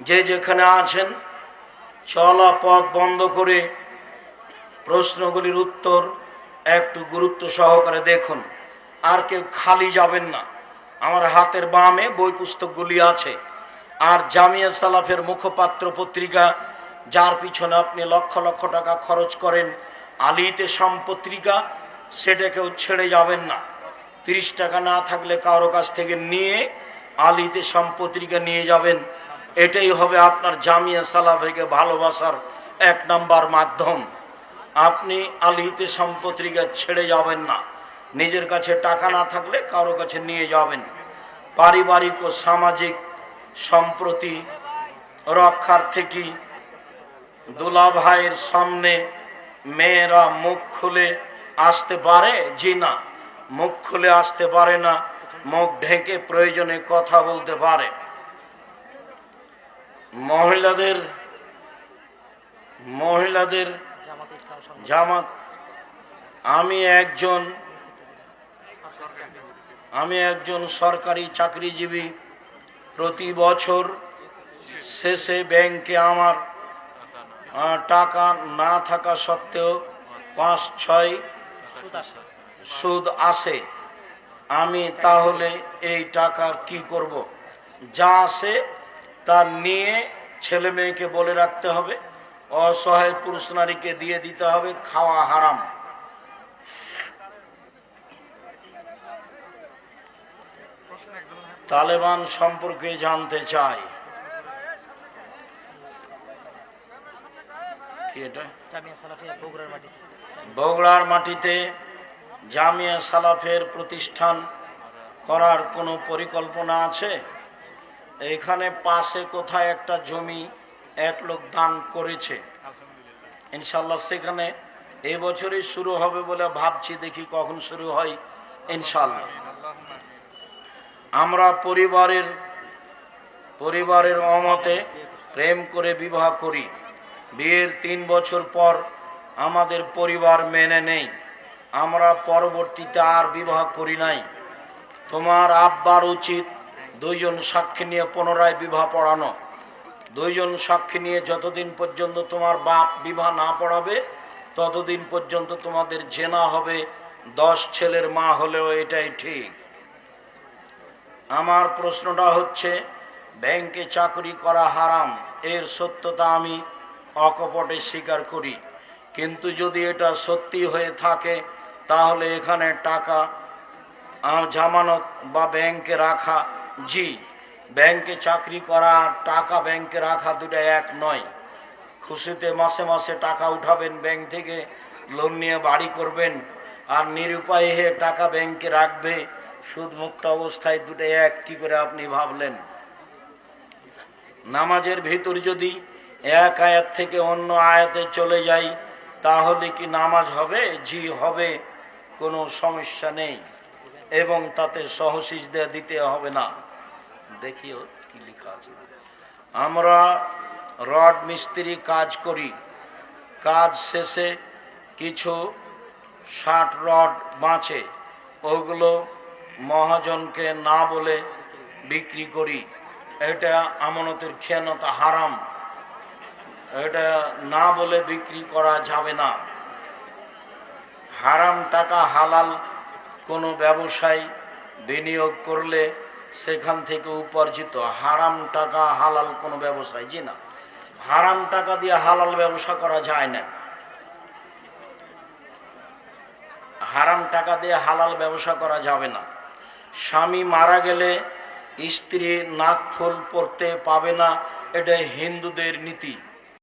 যে যেখানে আছেন, চলা পথ বন্ধ করে প্রশ্নগুলির উত্তর একটু গুরুত্ব সহকারে দেখুন। আর কেউ খালি যাবেন না। আমার হাতের বামে বই পুস্তকগুলি আছে। আর জামিয়া সালাফের মুখপাত্র পত্রিকা, যার পিছনে আপনি লক্ষ লক্ষ টাকা খরচ করেন, আলিতে সম্পত্রিকা, সেটা কেউ ছেড়ে যাবেন না। তিরিশ টাকা না থাকলে কারও কাছ থেকে নিয়ে আলিতে সম্পত্রিকা নিয়ে যাবেন। এটাই হবে আপনার জামিয়া সালাফেকে ভালোবাসার এক নাম্বার মাধ্যম। আপনি আলিতে সম্পত্রিকা ছেড়ে যাবেন না। নিজের কাছে টাকা না থাকলে কারও কাছে নিয়ে যাবেন। পারিবারিক ও সামাজিক সম্প্রতি রক্ষার থেকে দুলা ভাইয়ের সামনে মেয়েরা মুখ খুলে আসতে পারে? জি না। মুখ খুলে আসতে পারে না। মুখ ঢেকে প্রয়োজনে কথা বলতে পারে। মহিলাদের মহিলাদের জামাতে আমি একজন আমি একজন সরকারি চাকরিজীবী। প্রতি বছর শেষে ব্যাংকে আমার টাকা না থাকা সত্ত্বেও পাঁচ ছয় সুদ আসে। সুদ আসে। আমি তাহলে এই টাকার কি করব। যা আসে তা নিয়ে ছেলে মেয়েকে বলে রাখতে হবে অসহায় পুরুষ নারীকে দিয়ে দিতে হবে খাওয়া হারাম। তালেবান সম্পর্কে জানতে চাই। বগুড়ার মাটিতে জামিয়া সালাফের প্রতিষ্ঠান করার কোনো পরিকল্পনা আছে? এখানে পাশে কোথায় একটা জমি এক লোক দান করেছে। ইনশাল্লাহ সেখানে এবছরই শুরু হবে বলে ভাবছি, দেখি কখন শুরু হয়। ইনশাল্লাহ আমরা পরিবারের পরিবারের অমতে প্রেম করে বিবাহ করি। বিয়ের তিন বছর পর আমাদের পরিবার মেনে নেই। আমরা পরবর্তীতে আর বিবাহ করি নাই। তোমার আব্বার উচিত দুইজন সাক্ষী নিয়ে পুনরায় বিবাহ পড়ানো। দুইজন সাক্ষী নিয়ে যতদিন পর্যন্ত তোমার বাপ বিবাহ না পড়াবে, ততদিন পর্যন্ত তোমাদের জেনা হবে, দশ ছেলের মা হলেও এটাই ঠিক। আমার প্রশ্নটা হচ্ছে, ব্যাংকে চাকরি করা হারাম, এর সত্যতা আমি অকপটে স্বীকার করি। কিন্তু যদি এটা সত্যি হয়ে থাকে, তাহলে এখানে টাকা জামানত বা ব্যাংকে রাখা জি, ব্যাংকে চাকরি করা টাকা ব্যাংকে রাখা দুটা এক নয়। খুশিতে মাসে মাসে টাকা উঠাবেন ব্যাংক থেকে, লোন নিয়ে বাড়ি করবেন আর নিরুপায় হয়ে টাকা ব্যাংকে রাখবে সুদ মুক্ত অবস্থায় দুটো এক, কি করে আপনি ভাবলেন? নামাজের ভিতর যদি এক আয়াত থেকে অন্য আয়াতে চলে যাই, তাহলে কি নামাজ হবে? জি, হবে, কোনো সমস্যা নেই। এবং তাতে সহসিজ দিতে হবে না। দেখিও কি লেখা আছে। আমরা রড মিস্ত্রি কাজ করি। কাজ শেষে কিছু ষাট রড বাঁচে। ওগুলো মহাজনকে না বলে বিক্রি করি। এটা আমানতের খেয়ানতা হারাম। এটা না বলে বিক্রি করা যাবে না। হারাম টাকা হালাল কোনো ব্যবসায় বিনিয়োগ করলে সেখান থেকে উপার্জিত হারাম টাকা হালাল কোনো ব্যবসায়, জি না। হারাম টাকা দিয়ে হালাল ব্যবসা করা যায় না। হারাম টাকা দিয়ে হালাল ব্যবসা করা যাবে না। স্বামী মারা গেলে স্ত্রী নাক ফুল পরতে পাবে না এটা হিন্দুদের নীতি।